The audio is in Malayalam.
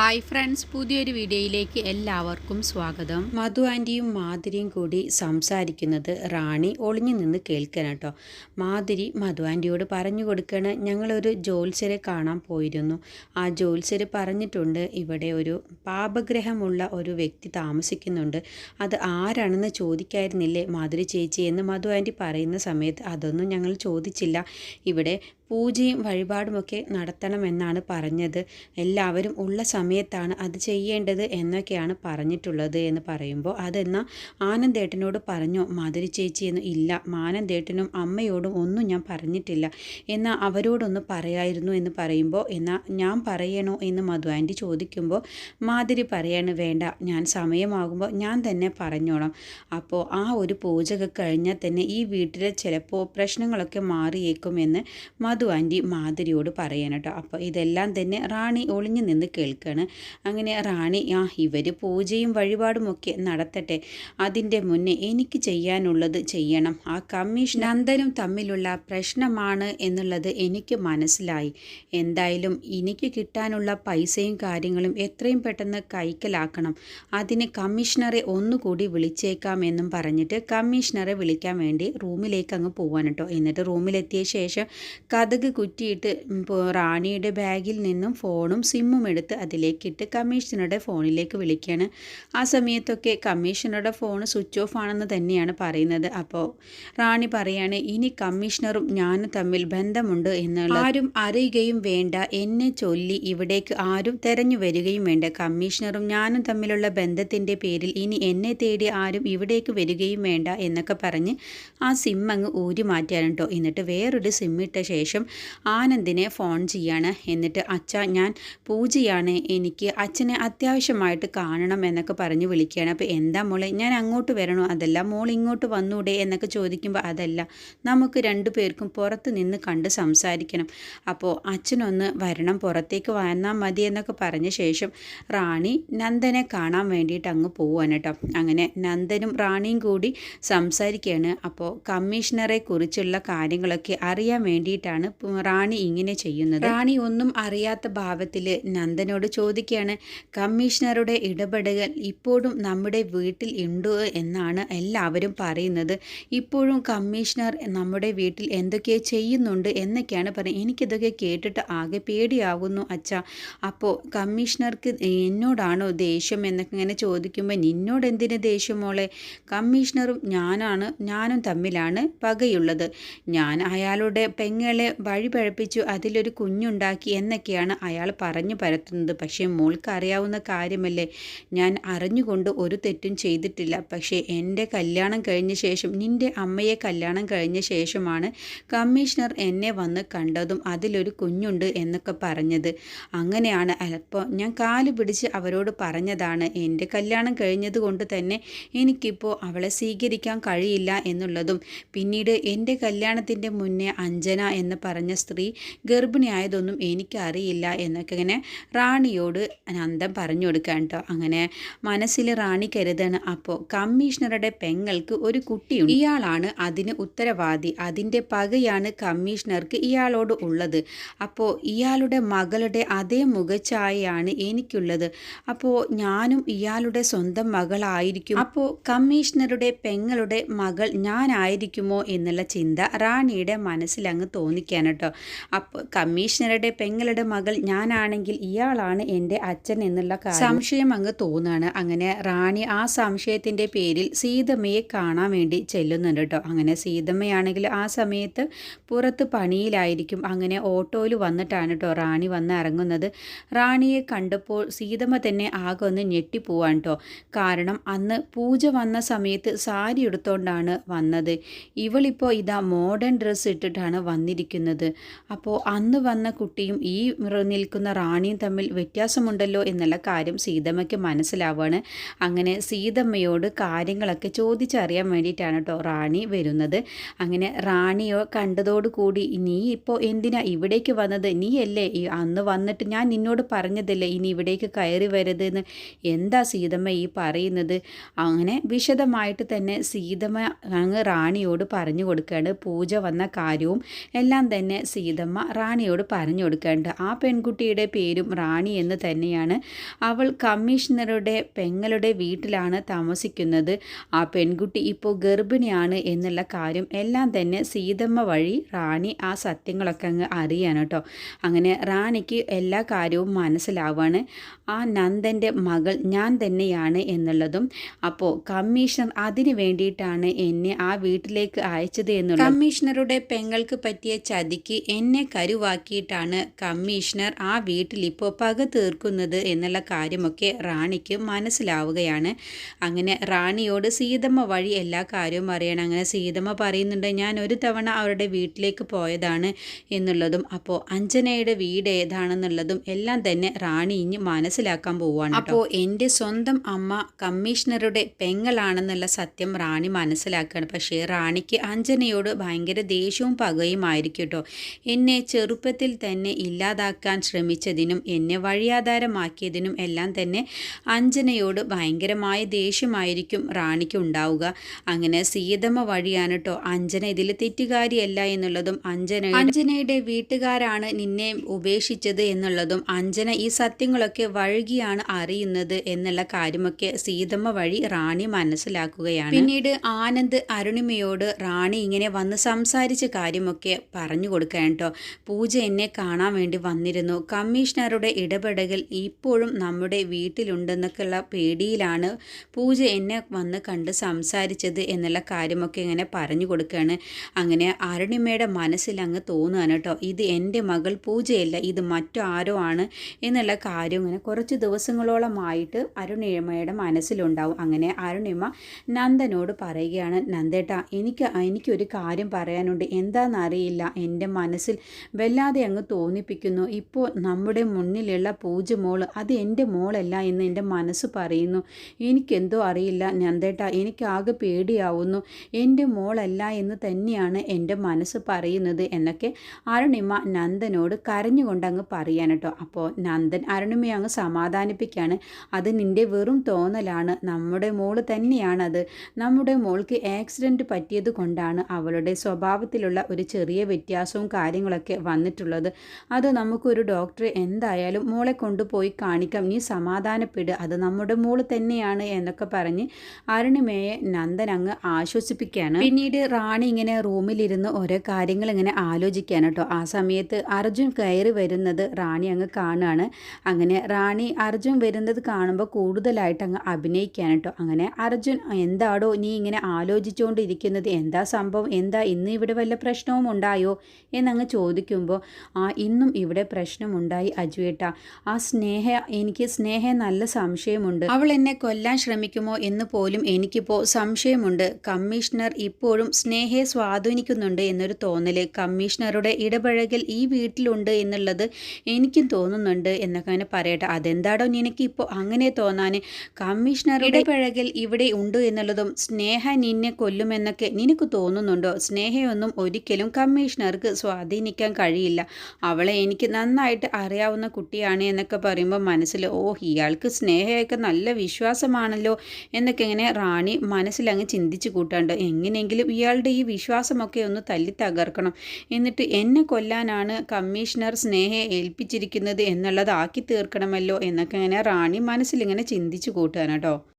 ഹായ് ഫ്രണ്ട്സ് പുതിയൊരു വീഡിയോയിലേക്ക് എല്ലാവർക്കും സ്വാഗതം. മധു ആന്റിയും മാധുരിയും കൂടി സംസാരിക്കുന്നത് റാണി ഒളിഞ്ഞു നിന്ന് കേൾക്കണം കേട്ടോ മാധുരി മധു ആന്റിയോട് പറഞ്ഞു കൊടുക്കണ ഞങ്ങളൊരു ജോത്സ്യരെ കാണാൻ പോയിരുന്നു. ആ ജോത്സ്യർ പറഞ്ഞിട്ടുണ്ട് ഇവിടെ ഒരു പാപഗ്രഹമുള്ള ഒരു വ്യക്തി താമസിക്കുന്നുണ്ട്. അത് ആരാണെന്ന് ചോദിക്കായിരുന്നില്ലേ മാധുരി ചേച്ചി എന്ന് മധു ആന്റി പറയുന്ന സമയത്ത് അതൊന്നും ഞങ്ങൾ ചോദിച്ചില്ല. ഇവിടെ പൂജയും വഴിപാടുമൊക്കെ നടത്തണമെന്നാണ് പറഞ്ഞത്. എല്ലാവരും ഉള്ള സമയത്താണ് അത് ചെയ്യേണ്ടത് എന്നൊക്കെയാണ് പറഞ്ഞിട്ടുള്ളത് എന്ന് പറയുമ്പോൾ അതെന്നാൽ ആനന്ദേട്ടനോട് പറഞ്ഞോ? മാധുരി ചേച്ചി എന്ന് ഇല്ല. മാനന്ദേട്ടനും അമ്മയോടും ഒന്നും ഞാൻ പറഞ്ഞിട്ടില്ല. എന്നാൽ അവരോടൊന്ന് പറയായിരുന്നു എന്ന് പറയുമ്പോൾ എന്നാൽ ഞാൻ പറയണോ എന്ന് മധു ആന്റി ചോദിക്കുമ്പോൾ മാധുരി പറയാണ് വേണ്ട ഞാൻ സമയമാകുമ്പോൾ ഞാൻ തന്നെ പറഞ്ഞോളാം. അപ്പോൾ ആ ഒരു പൂജക കഴിഞ്ഞാൽ തന്നെ ഈ വീട്ടിലെ ചിലപ്പോൾ പ്രശ്നങ്ങളൊക്കെ മാറിയേക്കുമെന്ന് മധു ആന്റി മാധുരിയോട് പറയണം കേട്ടോ. അപ്പോൾ ഇതെല്ലാം തന്നെ റാണി ഒളിഞ്ഞു നിന്ന് കേൾക്കുകയാണ് അങ്ങനെ റാണി ആ ഇവർ പൂജയും വഴിപാടുമൊക്കെ നടത്തട്ടെ. അതിന്റെ മുന്നേ എനിക്ക് ചെയ്യാനുള്ളത് ചെയ്യണം. ആ കമ്മീഷൻ നന്ദനും തമ്മിലുള്ള പ്രശ്നമാണ് എന്നുള്ളത് എനിക്ക് മനസ്സിലായി. എന്തായാലും എനിക്ക് കിട്ടാനുള്ള പൈസയും കാര്യങ്ങളും എത്രയും പെട്ടെന്ന് കൈക്കലാക്കണം. അതിന് കമ്മീഷണറെ ഒന്നുകൂടി വിളിച്ചേക്കാം എന്നും പറഞ്ഞിട്ട് കമ്മീഷണറെ വിളിക്കാൻ വേണ്ടി റൂമിലേക്ക് അങ്ങ് പോവാൻ കേട്ടോ. എന്നിട്ട് റൂമിലെത്തിയ ശേഷം കഥക് കുറ്റിയിട്ട് റാണിയുടെ ബാഗിൽ നിന്നും ഫോണും സിമ്മും എടുത്ത് അതിലേക്കിട്ട് കമ്മീഷണറുടെ ഫോണിലേക്ക് വിളിക്കുകയാണ് ആ സമയത്തൊക്കെ കമ്മീഷണറുടെ ഫോൺ സ്വിച്ച് ഓഫ് ആണെന്ന് തന്നെയാണ് പറയുന്നത്. അപ്പോൾ റാണി പറയാണ് ഇനി കമ്മീഷണറും ഞാനും തമ്മിൽ ബന്ധമുണ്ട് എന്നുള്ള ആരും അറിയുകയും വേണ്ട. എന്നെ ചൊല്ലി ഇവിടേക്ക് ആരും തെരഞ്ഞു വരികയും വേണ്ട. കമ്മീഷണറും ഞാനും തമ്മിലുള്ള ബന്ധത്തിന്റെ പേരിൽ ഇനി എന്നെ തേടി ആരും ഇവിടേക്ക് വരികയും വേണ്ട എന്നൊക്കെ പറഞ്ഞ് ആ സിം അങ്ങ് ഊരി മാറ്റിയാണ് കേട്ടോ എന്നിട്ട് വേറൊരു സിം ഇട്ട ശേഷം ആനന്ദിനെ ഫോൺ ചെയ്യാണ്. എന്നിട്ട് അച്ഛ ഞാൻ പൂജയാണ് എനിക്ക് അച്ഛനെ അത്യാവശ്യമായിട്ട് കാണണം എന്നൊക്കെ പറഞ്ഞ് വിളിക്കുകയാണ്. അപ്പോൾ എന്താ മോളെ ഞാൻ അങ്ങോട്ട് വരണോ? അതല്ല മോൾ ഇങ്ങോട്ട് വന്നൂടെ എന്നൊക്കെ ചോദിക്കുമ്പോൾ അതല്ല നമുക്ക് രണ്ടു പേർക്കും പുറത്ത് നിന്ന് കണ്ട് സംസാരിക്കണം. അപ്പോൾ അച്ഛനൊന്ന് വരണം പുറത്തേക്ക് വന്നാൽ മതി എന്നൊക്കെ പറഞ്ഞ ശേഷം റാണി നന്ദനെ കാണാൻ വേണ്ടിയിട്ട് അങ്ങ് പോവാണ് കേട്ടോ. അങ്ങനെ നന്ദനും റാണിയും കൂടി സംസാരിക്കുകയാണ്. അപ്പോൾ കമ്മീഷണറെ കുറിച്ചുള്ള കാര്യങ്ങളൊക്കെ അറിയാൻ വേണ്ടിയിട്ടാണ് റാണി ഇങ്ങനെ ചെയ്യുന്നത്. റാണി ഒന്നും അറിയാത്ത ഭാവത്തിൽ നന്ദനോട് ചോദിക്കുകയാണ് കമ്മീഷണറുടെ ഇടപെടൽ ഇപ്പോഴും നമ്മുടെ വീട്ടിൽ ഉണ്ട്? എന്നാണ് എല്ലാവരും പറയുന്നത്. ഇപ്പോഴും കമ്മീഷണർ നമ്മുടെ വീട്ടിൽ എന്തൊക്കെ ചെയ്യുന്നുണ്ട് എന്നൊക്കെയാണ് പറയുന്നത്. എനിക്കിതൊക്കെ കേട്ടിട്ട് ആകെ പേടിയാകുന്നു അച്ഛ. അപ്പോൾ കമ്മീഷണർക്ക് എന്നോടാണോ ദേഷ്യം എന്നൊക്കെ ഇങ്ങനെ ചോദിക്കുമ്പോൾ നിന്നോട് എന്തിന് ദേഷ്യം മോളെ? കമ്മീഷണറും ഞാനാണ് ഞാനും തമ്മിലാണ് പകയുള്ളത്. ഞാൻ അയാളുടെ പെങ്ങളെ വഴി പഴപ്പിച്ചു അതിലൊരു കുഞ്ഞുണ്ടാക്കി എന്നൊക്കെയാണ് അയാൾ പറഞ്ഞു പരത്തുന്നത്. പക്ഷേ മോൾക്ക് അറിയാവുന്ന കാര്യമല്ലേ? ഞാൻ അറിഞ്ഞുകൊണ്ട് ഒരു തെറ്റും ചെയ്തിട്ടില്ല. പക്ഷേ എന്റെ കല്യാണം കഴിഞ്ഞ ശേഷം നിന്റെ അമ്മയെ കല്യാണം കഴിഞ്ഞ ശേഷമാണ് കമ്മീഷണർ എന്നെ വന്ന് കണ്ടതും അതിലൊരു കുഞ്ഞുണ്ട് എന്നൊക്കെ പറഞ്ഞത്. അങ്ങനെയാണ് അപ്പോൾ ഞാൻ കാൽ പിടിച്ച് അവരോട് പറഞ്ഞതാണ് എന്റെ കല്യാണം കഴിഞ്ഞത് കൊണ്ട് തന്നെ എനിക്കിപ്പോൾ അവളെ സ്വീകരിക്കാൻ കഴിയില്ല എന്നുള്ളതും. പിന്നീട് എന്റെ കല്യാണത്തിന്റെ മുന്നേ അഞ്ജന എന്ന് പറഞ്ഞ സ്ത്രീ ഗർഭിണിയായതൊന്നും എനിക്കറിയില്ല എന്നൊക്കെ ഇങ്ങനെ റാണിയോട് നന്ദൻ പറഞ്ഞു കൊടുക്കാൻ കേട്ടോ അങ്ങനെ മനസ്സിൽ റാണി കരുതാണ്. അപ്പോൾ കമ്മീഷണറുടെ പെങ്ങൾക്ക് ഒരു കുട്ടിയുണ്ട്. ഇയാളാണ് അതിന് ഉത്തരവാദി. അതിന്റെ പകയാണ് കമ്മീഷണർക്ക് ഇയാളോട് ഉള്ളത്. അപ്പോൾ ഇയാളുടെ മകളുടെ അതേ മുഖഛായയാണ് എനിക്കുള്ളത്. അപ്പോൾ ഞാനും ഇയാളുടെ സ്വന്തം മകളായിരിക്കും. അപ്പോൾ കമ്മീഷണറുടെ പെങ്ങളുടെ മകൾ ഞാനായിരിക്കുമോ എന്നുള്ള ചിന്ത റാണിയുടെ മനസ്സിൽ അങ്ങ് തോന്നിക്കാൻ കേട്ടോ അപ്പോൾ കമ്മീഷണറുടെ പെങ്ങളുടെ മകൾ ഞാനാണെങ്കിൽ ഇയാളാണ് എന്റെ അച്ഛൻ എന്നുള്ള സംശയം അങ്ങ് തോന്നുകയാണ് അങ്ങനെ റാണി ആ സംശയത്തിന്റെ പേരിൽ സീതമ്മയെ കാണാൻ വേണ്ടി ചെല്ലുന്നുണ്ട് കേട്ടോ. അങ്ങനെ സീതമ്മയാണെങ്കിൽ ആ സമയത്ത് പുറത്ത് പണിയിലായിരിക്കും. അങ്ങനെ ഓട്ടോയിൽ വന്നിട്ടാണ് കേട്ടോ റാണി വന്ന് ഇറങ്ങുന്നത് റാണിയെ കണ്ടപ്പോൾ സീതമ്മ തന്നെ ആകെ ഒന്ന് ഞെട്ടിപ്പോവാൻ കേട്ടോ. കാരണം അന്ന് പൂജ വന്ന സമയത്ത് സാരി എടുത്തോണ്ടാണ് വന്നത്. ഇവളിപ്പോൾ ഇതാ മോഡേൺ ഡ്രസ്സ് ഇട്ടിട്ടാണ് വന്നിരിക്കുന്നത്. അപ്പോൾ അന്ന് വന്ന കുട്ടിയും ഈ നിൽക്കുന്ന റാണിയും തമ്മിൽ വ്യത്യാസമുണ്ടല്ലോ എന്നുള്ള കാര്യം സീതമ്മയ്ക്ക് മനസ്സിലാവുകയാണ് അങ്ങനെ സീതമ്മയോട് കാര്യങ്ങളൊക്കെ ചോദിച്ചറിയാൻ വേണ്ടിയിട്ടാണ് കേട്ടോ റാണി വരുന്നത്. അങ്ങനെ റാണിയോ കണ്ടതോടുകൂടി നീ ഇപ്പോൾ എന്തിനാ ഇവിടേക്ക് വന്നത്? നീയല്ലേ? അന്ന് വന്നിട്ട് ഞാൻ നിന്നോട് പറഞ്ഞതല്ലേ ഇനി ഇവിടേക്ക് കയറി വരരുതെന്ന്? എന്താ സീതമ്മ ഈ പറയുന്നത്? അങ്ങനെ വിശദമായിട്ട് തന്നെ സീതമ്മ അങ്ങ് റാണിയോട് പറഞ്ഞു കൊടുക്കുകയാണ്. പൂജ വന്ന കാര്യവും എല്ലാം തന്നെ സീതമ്മ റാണിയോട് പറഞ്ഞു കൊടുക്കേണ്ട ആ പെൺകുട്ടിയുടെ പേരും റാണി എന്ന് എന്ന് തന്നെയാണ്. അവൾ കമ്മീഷണറുടെ പെങ്ങളുടെ വീട്ടിലാണ് താമസിക്കുന്നത്. ആ പെൺകുട്ടി ഇപ്പോൾ ഗർഭിണിയാണ് എന്നുള്ള കാര്യം എല്ലാം തന്നെ സീതമ്മ വഴി റാണി ആ സത്യങ്ങളൊക്കെ അങ്ങ് അറിയാണ് കേട്ടോ. അങ്ങനെ റാണിക്ക് എല്ലാ കാര്യവും മനസ്സിലാവാണ്. ആ നന്ദന്റെ മകൾ ഞാൻ തന്നെയാണ് എന്നുള്ളതും അപ്പോൾ കമ്മീഷണർ അതിന് വേണ്ടിയിട്ടാണ് എന്നെ ആ വീട്ടിലേക്ക് അയച്ചത് എന്നുള്ളത് കമ്മീഷണറുടെ പെങ്ങൾക്ക് പറ്റിയ ചതിക്ക് എന്നെ കരുവാക്കിയിട്ടാണ് കമ്മീഷണർ ആ വീട്ടിൽ ഇപ്പോൾ പക തീർക്കുന്നത് എന്നുള്ള കാര്യമൊക്കെ റാണിക്ക് മനസ്സിലാവുകയാണ്. അങ്ങനെ റാണിയോട് സീതമ്മ വഴി എല്ലാ കാര്യവും അറിയണം. അങ്ങനെ സീതമ്മ പറയുന്നുണ്ട് ഞാൻ ഒരു തവണ അവരുടെ വീട്ടിലേക്ക് പോയതാണ് എന്നുള്ളതും അപ്പോൾ അഞ്ജനയുടെ വീട് ഏതാണെന്നുള്ളതും എല്ലാം തന്നെ റാണി ഇനി മനസ്സിലാക്കാൻ പോവുകയാണ് അപ്പോൾ എന്റെ സ്വന്തം അമ്മ കമ്മീഷണറുടെ പെങ്ങളാണെന്നുള്ള സത്യം റാണി മനസ്സിലാക്കുകയാണ് പക്ഷേ റാണിക്ക് അഞ്ജനയോട് ഭയങ്കര ദേഷ്യവും പകയും ആയിരിക്കും കേട്ടോ എന്നെ ചെറുപ്പത്തിൽ തന്നെ ഇല്ലാതാക്കാൻ ശ്രമിച്ചതിനും എന്നെ വഴിയാധാരമാക്കിയതിനും എല്ലാം തന്നെ അഞ്ജനയോട് ഭയങ്കരമായ ദേഷ്യമായിരിക്കും റാണിക്ക് ഉണ്ടാവുക. അങ്ങനെ സീതമ്മ വഴിയാണ് കേട്ടോ അഞ്ജന ഇതിൽ തെറ്റുകാരിയല്ല എന്നുള്ളതും അഞ്ജന അഞ്ജനയുടെ വീട്ടുകാരാണ് നിന്നെ ഉപേക്ഷിച്ചത് എന്നുള്ളതും അഞ്ജന ഈ സത്യങ്ങളൊക്കെ വഴുകിയാണ് അറിയുന്നത് എന്നുള്ള കാര്യമൊക്കെ സീതമ്മ വഴി റാണി മനസ്സിലാക്കുകയാണ്. പിന്നീട് ആനന്ദ് അരുണിമയോട് റാണി ഇങ്ങനെ വന്ന് സംസാരിച്ച കാര്യമൊക്കെ പറഞ്ഞു കൊടുക്കാൻ കേട്ടോ പൂജ എന്നെ കാണാൻ വേണ്ടി വന്നിരുന്നു. കമ്മീഷണറുടെ ഇടപെടൽ ഇപ്പോഴും നമ്മുടെ വീട്ടിലുണ്ടെന്നൊക്കെയുള്ള പേടിയിലാണ് പൂജ എന്നെ വന്ന് കണ്ട് സംസാരിച്ചത് എന്നുള്ള കാര്യമൊക്കെ ഇങ്ങനെ പറഞ്ഞു കൊടുക്കുകയാണ്. അങ്ങനെ അരുണിമയുടെ മനസ്സിൽ അങ്ങ് തോന്നുകയാണ് കേട്ടോ ഇത് എന്റെ മകൾ പൂജയല്ല ഇത് മറ്റു ആരോ ആണ് എന്നുള്ള കാര്യം ഇങ്ങനെ കുറച്ച് ദിവസങ്ങളോളമായിട്ട് അരുണിമയുടെ മനസ്സിലുണ്ടാവും. അങ്ങനെ അരുണിമ നന്ദനോട് പറയുകയാണ് നന്ദേട്ട എനിക്ക് എനിക്കൊരു കാര്യം പറയാനുണ്ട്. എന്താണെന്നറിയില്ല എന്റെ മനസ്സിൽ വല്ലാതെ അങ്ങ് തോന്നിപ്പിക്കുന്നു. ഇപ്പോൾ നമ്മുടെ മുന്നിലുള്ള പൂജ മോൾ അത് എന്റെ മോളല്ല എന്ന് എന്റെ മനസ്സ് പറയുന്നു. എനിക്കെന്തോ അറിയില്ല നന്ദേട്ട. എനിക്കാകെ പേടിയാവുന്നു. എന്റെ മോളല്ല എന്ന് തന്നെയാണ് എന്റെ മനസ്സ് പറയുന്നത് എന്നൊക്കെ അരുണിമ നന്ദനോട് കരഞ്ഞുകൊണ്ട് അങ്ങ് പറയാൻ കേട്ടോ. അപ്പോൾ നന്ദൻ അരുണിമയെ അങ്ങ് സമാധാനിപ്പിക്കുകയാണ് അത് നിന്റെ വെറും തോന്നലാണ്. നമ്മുടെ മോൾ തന്നെയാണത്. നമ്മുടെ മോൾക്ക് ആക്സിഡന്റ് പറ്റിയത് കൊണ്ടാണ് അവളുടെ സ്വഭാവത്തിലുള്ള ഒരു ചെറിയ വ്യത്യാസവും കാര്യങ്ങളൊക്കെ വന്നിട്ടുള്ളത്. അത് നമുക്കൊരു ഡോക്ടറെ എന്തായാലും മോളെ കൊണ്ടുപോയി കാണിക്കാം. നീ സമാധാനപ്പെടുക അത് നമ്മുടെ മോൾ തന്നെയാണ് എന്നൊക്കെ പറഞ്ഞ് അരുണിമയെ നന്ദൻ അങ്ങ് ആശ്വസിപ്പിക്കുകയാണ്. പിന്നീട് റാണി ഇങ്ങനെ റൂമിലിരുന്ന് ഓരോ കാര്യങ്ങൾ ഇങ്ങനെ ആലോചിക്കുകയാണ് കേട്ടോ. ആ സമയത്ത് അർജുൻ കയറി വരുന്നത് റാണി അങ്ങ് കാണുകയാണ്. അങ്ങനെ റാണി അർജുൻ വരുന്നത് കാണുമ്പോൾ കൂടുതലായിട്ട് അങ്ങ് അഭിനയിക്കുകയാണ് കേട്ടോ. അങ്ങനെ അർജുൻ എന്താടോ നീ ഇങ്ങനെ ആലോചിച്ചുകൊണ്ടിരിക്കുന്നത്? എന്താ സംഭവം? എന്താ ഇന്ന് ഇവിടെ വല്ല പ്രശ്നവും ഉണ്ടായോ? എന്നങ്ങ് ചോദിക്കുമ്പോൾ ആ ഇന്നും ഇവിടെ പ്രശ്നമുണ്ടായി അജുവേട്ട. ആ സ്നേഹ എനിക്ക് സ്നേഹ നല്ല സംശയമുണ്ട്. അവൾ എന്നെ കൊല്ലാൻ ശ്രമിക്കുമോ എന്ന് പോലും എനിക്കിപ്പോൾ സംശയമുണ്ട്. കമ്മീഷണർ ഇപ്പോഴും സ്നേഹയെ സ്വാധീനിക്കുന്നുണ്ട് എന്നൊരു തോന്നൽ. കമ്മീഷണറുടെ ഇടപഴകൽ ഈ വീട്ടിലുണ്ട് എന്നുള്ളത് എനിക്കും തോന്നുന്നുണ്ട് എന്നൊക്കെ അങ്ങനെ പറയട്ടെ. അതെന്താടോ നിനക്കിപ്പോൾ അങ്ങനെ തോന്നാൻ കമ്മീഷണർ ഇടപഴകൽ ഇവിടെ ഉണ്ട് എന്നുള്ളതും സ്നേഹ നിന്നെ കൊല്ലുമെന്നൊക്കെ നിനക്ക് തോന്നുന്നുണ്ടോ? സ്നേഹയൊന്നും ഒരിക്കലും കമ്മീഷണർക്ക് സ്വാധീനിക്കാൻ കഴിയില്ല. അവളെ എനിക്ക് നന്നായിട്ട് അറിയാവുന്ന കുട്ടിയാണ് എന്നൊക്കെ പറയുമ്പോൾ മനസ്സിൽ ഓ ഇയാൾക്ക് സ്നേഹയൊക്കെ നല്ല വിശ്വാസമാണല്ലോ എന്നൊക്കെ ഇങ്ങനെ റാണി മനസ്സിലങ്ങ് ചിന്തിച്ചു കൂട്ടാണ്ട് എങ്ങനെയെങ്കിലും ഇയാളുടെ ഈ വിശ്വാസമൊക്കെ ഒന്ന് തല്ലി തകർക്കണം. എന്നിട്ട് എന്നെ കൊല്ലാനാണ് കമ്മീഷണർ സ്നേഹയെ ഏൽപ്പിച്ചിരിക്കുന്നത് എന്നുള്ളത് ആക്കി തീർക്കണമല്ലോ എന്നൊക്കെ ഇങ്ങനെ റാണി മനസ്സിലിങ്ങനെ ചിന്തിച്ചു കൂട്ടുകയാണ് കേട്ടോ.